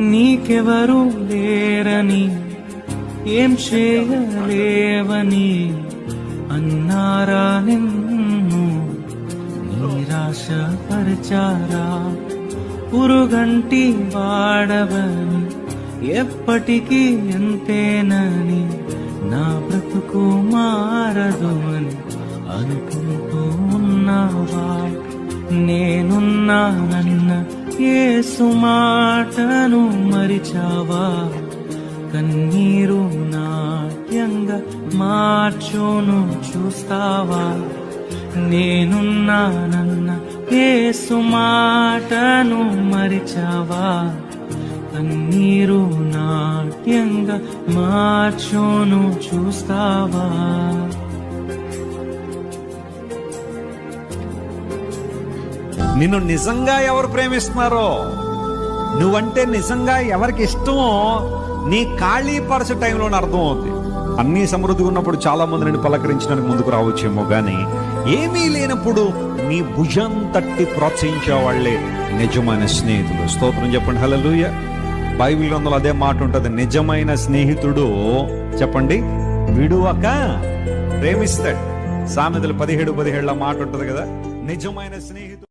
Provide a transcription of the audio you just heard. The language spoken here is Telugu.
నీకెవరు లేరని ఏం చేయలేవని అన్నారా నిన్ను? నిరాశ పురుగంటి వాడవని ఎప్పటికీ ఎంతేనని నా బ్రతుకు మారదు అని అనుకుంటూ ఉన్నావా? నేనున్నానన్న యేసు మాటను మరిచావా? కన్నీరు నాట్యంగా మార్చును చూస్తావా? నేనున్నానన్న యేసు మాటను మరిచావా? కన్నీరు నాట్యంగా మార్చును చూస్తావా? నిన్ను నిజంగా ఎవరు ప్రేమిస్తున్నారో? నువ్వంటే నిజంగా ఎవరికి ఇష్టమో నీ ఖాళీ పరచ టైంలో అర్థం అవుతుంది అన్ని సమృద్ధిగా ఉన్నప్పుడు చాలా మంది నేను పలకరించడానికి ముందుకు రావచ్చేమో గాని ఏమీ లేనప్పుడు నీ భుజం తట్టి ప్రోత్సహించే వాళ్ళే నిజమైన స్నేహితులు. స్తోత్రం చెప్పండి హలలుయ బైబిల్ గ్రంథంలో అదే మాట ఉంటుంది నిజమైన స్నేహితుడు చెప్పండి విడువక ప్రేమిస్తాడు. సామెతలు పదిహేడు పదిహేడులో మాట ఉంటుంది కదా నిజమైన స్నేహితుడు